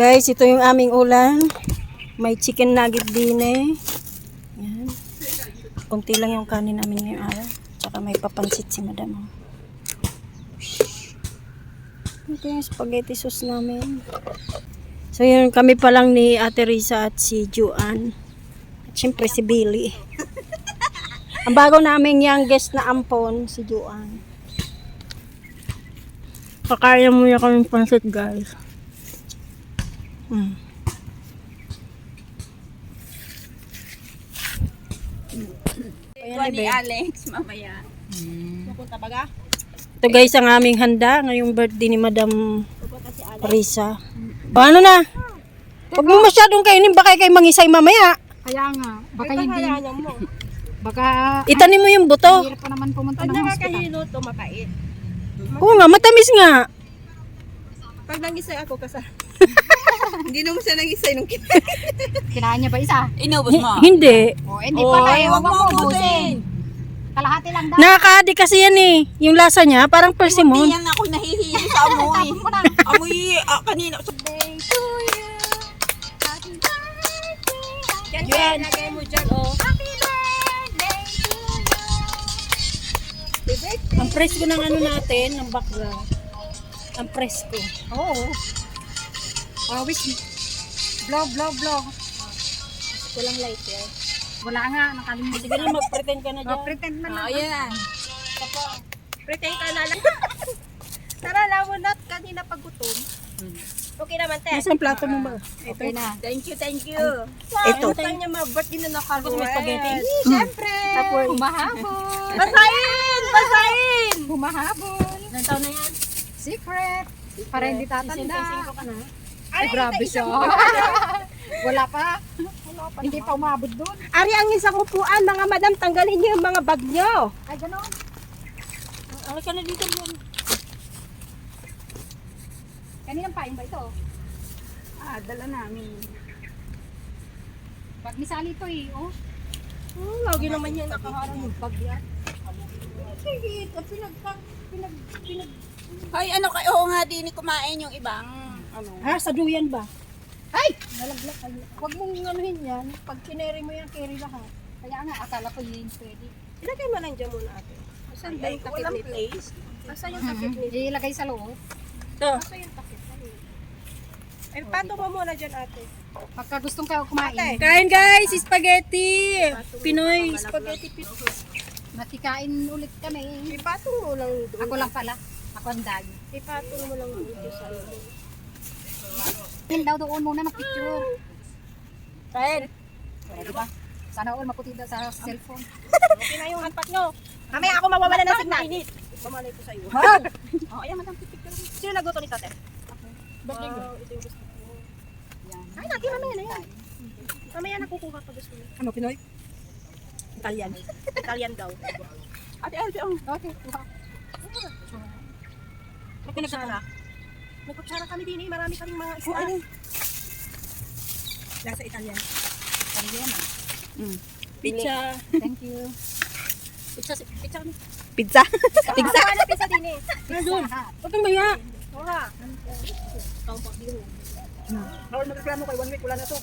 Guys, ito yung aming ulan. May chicken nugget din eh. Yan. Kunti lang yung kanin namin ngayong araw. Tsaka may papansit si madam. oh. Ito yung spaghetti sauce namin. So yun, kami pa lang ni Ate Risa at si Juan. At syempre si Billy. Ang bago naming youngest na ampon, si Juan. Kakain muna kami pansit guys. Mm. Ikaw ni Alex, mamaya. Pupunta baga? Ito guys ang aming handa ngayong birthday ni Madam Risa. Paano na? Huwag mo masyadong kainin baka kayo mangisay mamaya. Kaya nga, baka hindi, baka Itanim mo yung buto. hirap pa naman pumunta Pag ng hospital. nakakahilo to, mapait. Oo nga, matamis nga. Pag nangisay ako kasa. Hindi naman siya nangisay nung kita. Kinain niya ba isa? Inubos mo. Hindi. O, hindi pala eh. Huwag Huwag mo ubusin. Kalahati lang daw. Nakakaadi kasi yan eh. Yung lasa niya, parang persimmon. Hindi yan ako nahihilo sa amoy. Tapos mo na. amoy, ah, kanina. Day to you. Happy birthday. Yan, yan. Lagay mo dyan, oh. Happy birthday to you. Ang presko ng ano natin, ng background. Ang presko. Oo. Oh, wish. Blow, blow, blow. Walang light eh. Wala nga, nakalimutan. Sige na, mag-pretend ka na Oh, dyan. pretend na Oh, lang. yan. Pretend ka na lang. Tara, na. Kanina pag gutom. Okay naman, te. Nasaan plato mo ba? Okay na. Thank you, thank you. Ito. Ito. niya ma-birthday na nakaroon. Tapos may spaghetti. Siyempre. Humahabol. Basahin! Basahin! Humahabol. Ilang taon na yan? Secret. Para hindi tatanda. 65 ka na. Ay, grabe siya. Wala pa. Hindi pa umabot doon. Ari ang isang upuan, mga madam, tanggalin niyo yung mga bag niyo. Ay, ganon. Alay ka na dito yun. Kaninang pain ba ito? Ah, dala namin. Pag ni Sally ito eh, oh. Oh, lagi naman yan nakaharang yung bag yan. Sige, pinag, pinag, pinag, Ay, ano kayo? Oo nga, di ni kumain yung ibang, ano. Ha? Sa duyan ba? ay! Nalaglag kayo. Huwag mong anuhin yan. Pag kineri mo yan, carry lahat. Kaya nga, akala ko yun pwede. Ilagay mo lang dyan muna ate. Asan ba yung takip nito? place? Asan yung takip nito? Ilagay sa loob. Ito. Asan yung takip? Ay, pato mo muna dyan ate. Pagka gustong kayo kumain, Ate. Kain guys! Spaghetti! Pinoy spaghetti. matikain ulit kami. Ipatong mo lang doon. Ako lang pala. Ako ang dagi. Ipatong mo lang dito sa ano. Yan daw doon muna ng picture. Kain! O, diba? Sana all maputi daw sa cellphone. Okay na yung anpat nyo. Mamaya ako mawawala ng signal. Mamalay ko sa'yo. Wag! Oh, ayan, madam, pipicture mo. Sino nagluto ni tate? Bakit Wow, ito yung gusto ko. Yan. Ay, natin mamaya na yan. Mamaya nakukuha pag gusto mo. Ano, Pinoy? Italian. Italian daw. Ate Elvie, ang Okay, kuha. May kutsara. May kutsara kami din eh. Marami kaming mga isda. Lasa Italian. Italian ah. Pizza. Thank you. Pizza. Pizza. Pizza. Pizza. Ano pizza din eh? Nandun. Huwag kang maya. Ora. Bawal magreklamo kay one week. Wala na to.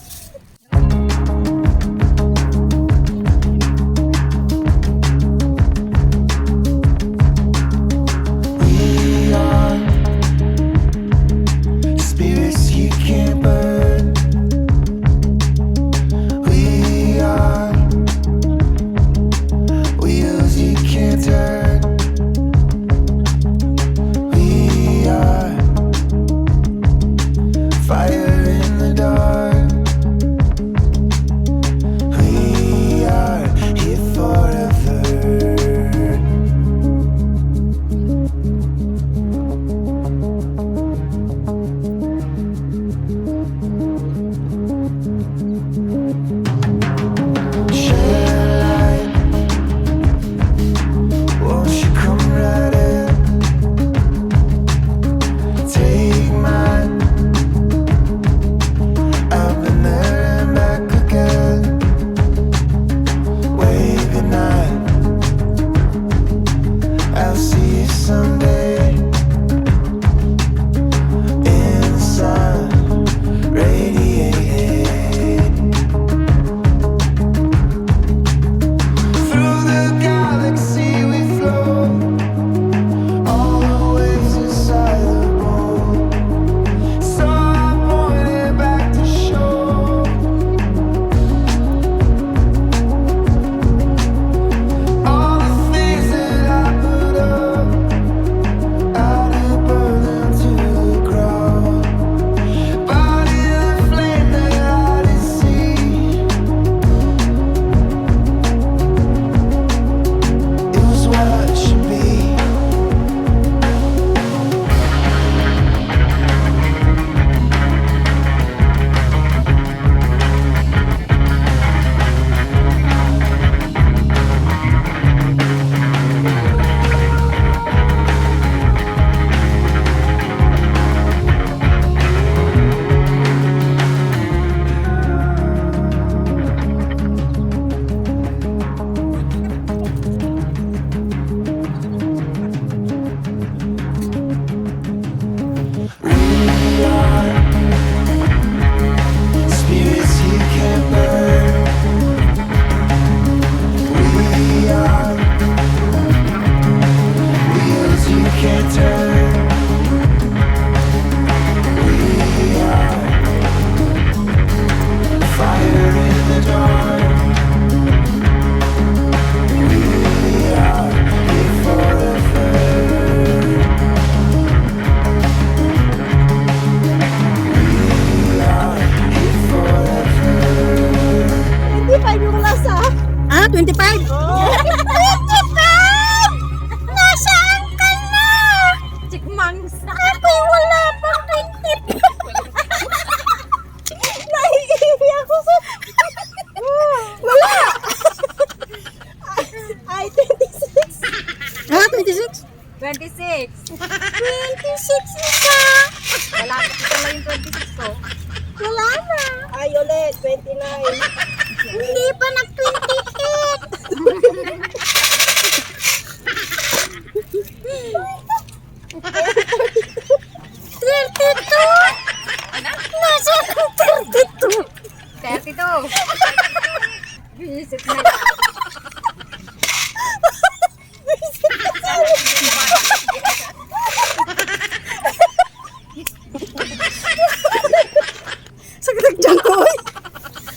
32! Ano? Nasa ng 32! 32! Bisit na lang. Saglit dyan ko, oy.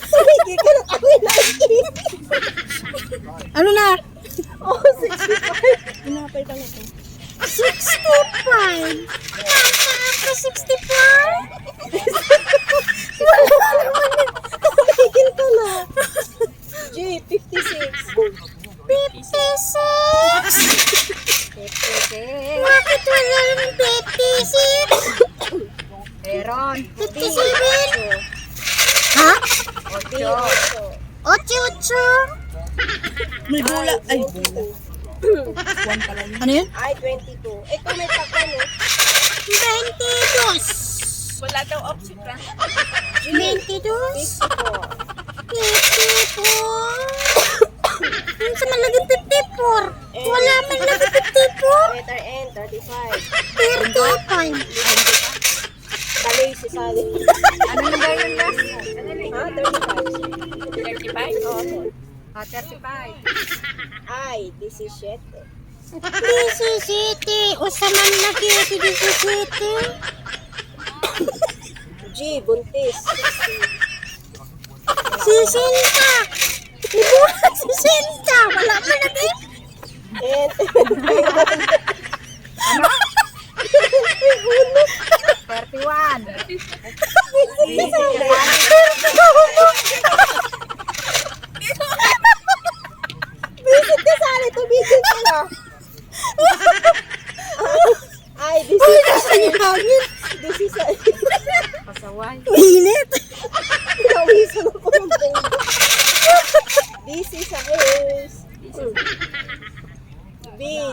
Sumigi lagi. Ano na? Oh, 65. Pinapay pala ito. 65. Nasaan ka 65? Wala naman. Tumigil ka na. G, 56. 56. 56. Bakit wala yung 56? Meron. 57? Ha? 8. Ocho, ocho. May bula. Ay, bula. Ano yun? Ay, 22. Ito may takpan eh. 22. Wala daw option ka. 22. 54. 54. Yung sa malaging 54. Wala man lang 54. Letter N, 35. 35. Tali si Sally. Ano na ba yun last? Ha? 35. 35? Oo. Ah, 35 ay 17. 17! Usa man na kayo si 17? G, buntis. Si 60! Ibura 60! Wala pa na din? And... ano? 31! 31!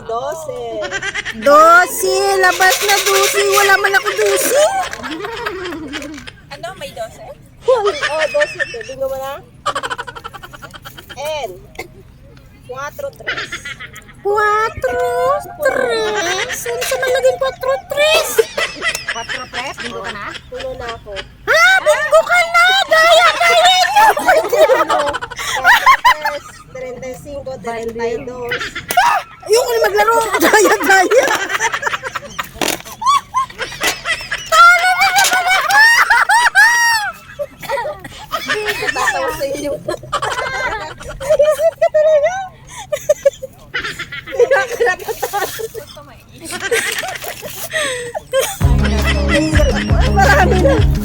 12. 12. Labas na 12. Wala man ako 12. Ano, may 12? Oh, 12 ito. Bingo mo na? N. 4, 3. 4, 3. Saan sa malaging 4, 4 press. Bingo ka na? Puno na ako. 3? Ha? Bingo ka na! Daya, daya niyo! Ano? 35, 32. Ayoko na maglaro. Daya, daya. Tatawa sa inyo. Isip ka talaga.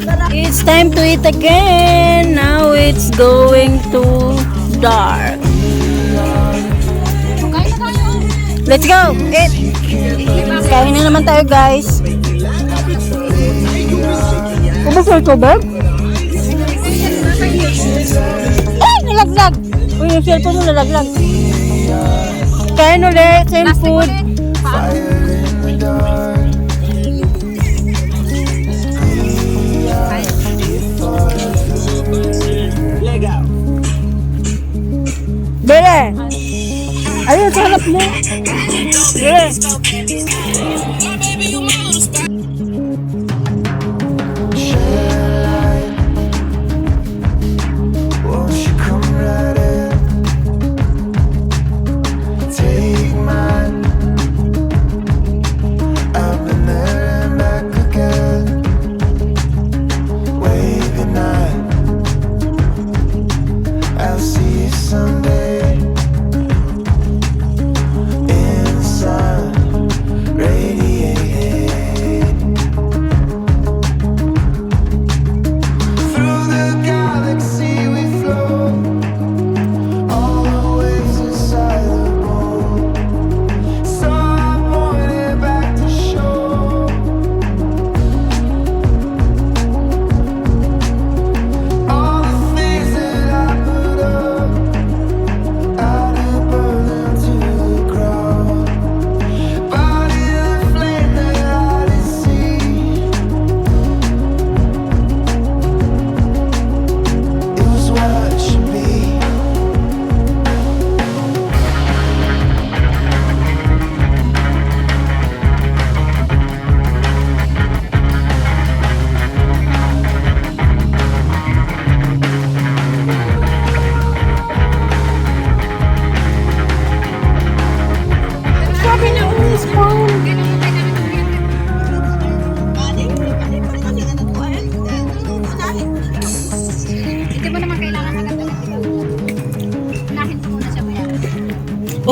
Na. It's time to eat again. Now it's going to dark. Let's go! Eat! Kain na naman tayo guys. Ubus na ito, bag? Ay! Nalaglag! Uy, yung cellphone mo nalaglag. Kain ulit. Same food. Ayun, sa harap mo. Bere!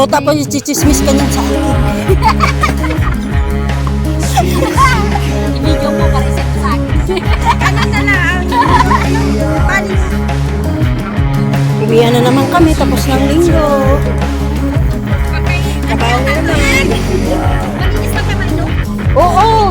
O tapos chichismis ka niyan sa akin. Ibigyo mo pa rin sa akin. ano na lang? Panis. Na naman kami tapos ng linggo. Kabaw ano na naman. Malinis pa ka man, no? Oo.